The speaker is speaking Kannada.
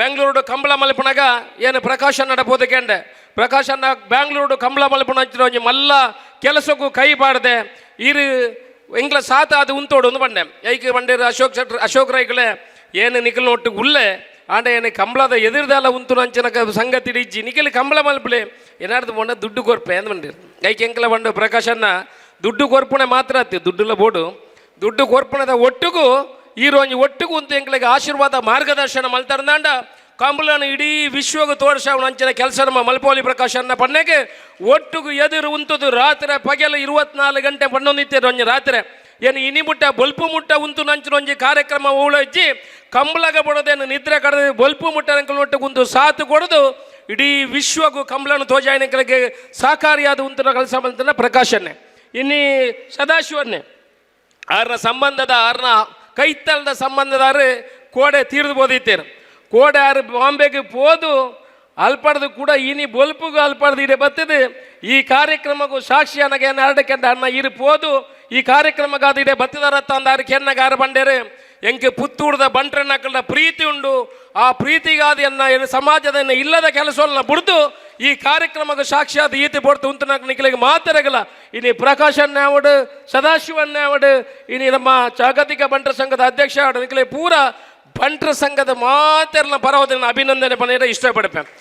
ಬೆಂಗಳೂರು ಕಂಬಳ ಮಲ್ಪನಾಗ ಏನು ಪ್ರಕಾಶ ನಡಬೋದಕ್ಕೆ ಪ್ರಕಾಶನ ಬೆಂಗಳೂರು ಕಂಬಳ ಮಲ್ಪನ ಮಲ್ಲ ಕೆಲಸಕ್ಕೂ ಕೈ ಬಾಡದೆ ಇರು ಎಂಗ್ಲ ಸಾತ ಅದು ಉಂತೋಡು ಒಂದು ಬಂಡೆ ಐಕೆ ಬಂಡಿರು ಅಶೋಕ್ ಶೆಟ್ರ್, ಅಶೋಕ್ ರೈಗಳೇ, ಏನು ನಿಖಲ್ ಒಟ್ಟು ಉಳ್ಳೆ ಆಂಡ ಏನು ಕಂಬಳದ ಎದುರ್ದೆಲ್ಲ ಉಂತು ಅಂಚಿನ ಸಂಗತಿ ಇಜ್ಜಿ ನಿಖಿಲ್ ಕಂಬಳ ಮಲ್ಪಲೆ, ಏನಾರ್ದು ಬಂಡ ದುಡ್ಡು ಕೊರ್ಪೆ ಅಂದ್ ಬಂದಿರು. ಐಕೆ ಎಂಕ್ಲ ಬಂಡು ಪ್ರಕಾಶನ್ನ ದುಡ್ಡು ಕೊರ್ಪಣೆ ಮಾತ್ರ ಆತಿ ದುಡ್ಡುಲ್ಲ ಬೋಡು. ದುಡ್ಡು ಕೊರ್ಪಣದ ಒಟ್ಟಿಗೂ ಈ ರೋಂಜಿ ಒಟ್ಟಿಗೂ ಒಂದು ಎಂಕ್ಲಿಗೆ ಆಶೀರ್ವಾದ, ಮಾರ್ಗದರ್ಶನ ಮಲ್ತಾರ್ದಾಂಡ ಕಂಬಳನ ಇಡೀ ವಿಶ್ವಗ ತೋರಿಸ ಅಂಚಿನ ಕೆಲಸ ನಮ್ಮ ಮಲ್ಪೋಲಿ ಪ್ರಕಾಶನ ಪಣ್ಣೆಗೆ ಒಟ್ಟಿಗೂ ಎದುರು ಉಂತದು ರಾತ್ರಿ ಪಗಲು ಇರುವತ್ನಾಲ್ಕು ಗಂಟೆ ಪಣ್ಣೊಂದಿತ್ತೆ ರೊಂಜಿ ರಾತ್ರಿ. ಏನು ಇನಿ ಮುಟ್ಟ, ಬೊಲ್ಪು ಮುಟ್ಟ ಉಂತು ನಂಚಿನ ಒಂಜಿ ಕಾರ್ಯಕ್ರಮ ಉಳಜ್ಜಿ ಕಂಬಳಗ ಬಡೋದೇನು ನಿದ್ರೆ ಕಡದ ಬೊಲ್ಪು ಮುಟ್ಟ ಒಟ್ಟು ಕುಂತು ಸಾತು ಕೊಡದು. ಇಡೀ ವಿಶ್ವಗೂ ಕಂಬಳನ ತೋಜಾಯನಗಳಿಗೆ ಸಹಕಾರಿಯಾದ ಉಂತು ಕೆಲಸ ಮಲ್ತನ ಪ್ರಕಾಶನ್ನೇ ಇನ್ನೀ ಸದಾಶಿವನ್ನೇ ಅವ್ರನ್ನ ಸಂಬಂಧದ ಆರ್ನ ಕೈತಲದ ಸಂಬಂಧದಾರು ಕೋಡೆ ತೀರ್ದು ಬೋದಿತ್ತೇನು. ಕೋಡೆ ಆರು ಬಾಂಬೆಗೆ ಹೋದು ಅಲ್ಪಡ್ದು ಕೂಡ ಇನಿ ಬೊಲ್ಪುಗೂ ಅಲ್ಪಡ್ದು ಇಡೆ ಬತ್ತಿದೆ. ಈ ಕಾರ್ಯಕ್ರಮಕ್ಕೂ ಸಾಕ್ಷಿ ನನಗೆ ನಾಡಕೆಂಡ ಅಣ್ಣ ಇರು ಪೋದು. ಈ ಕಾರ್ಯಕ್ರಮಗಾದ ಇಡೆ ಬತ್ತಿದಾರತ್ತ ಅಂದಾರು ಕೆನ್ನಗಾರ ಬಂಡೇರು. ಎಂಕೆ ಪುತ್ತೂರ್ದ ಬಂಟ್ರನ್ನಕ್ಕಳ ಪ್ರೀತಿ ಉಂಡು. ಆ ಪ್ರೀತಿ ಎನ್ನ ಏನು ಸಮಾಜದನ್ನ ಇಲ್ಲದ ಕೆಲಸವನ್ನ ಬಿಡ್ದು ಈ ಕಾರ್ಯಕ್ರಮಕ್ಕೆ ಸಾಕ್ಷಾತ್ ಈತಿ ಪೊಡ್ತು ಉಂಟು ನಾಲ್ಕು ನಿಖಲಿಗೆ ಮಾತರಗಲ್ಲ ಇನಿ ಪ್ರಕಾಶನ್ ಅವಡು ಸದಾಶಿವನ್ ಅವಡು ಇನಿ ನಮ್ಮ ಜಾಗತಿಕ ಬಂಟ್ರ ಸಂಘದ ಅಧ್ಯಕ್ಷ ನಿಖಲೆ ಪೂರ ಬಂಟ್ರ ಸಂಘದ ಮಾತೆರ್ನ ಪರವಾದ ಅಭಿನಂದನೆ ಪಡೆಯಲು ಇಷ್ಟಪಡ್ಪೆ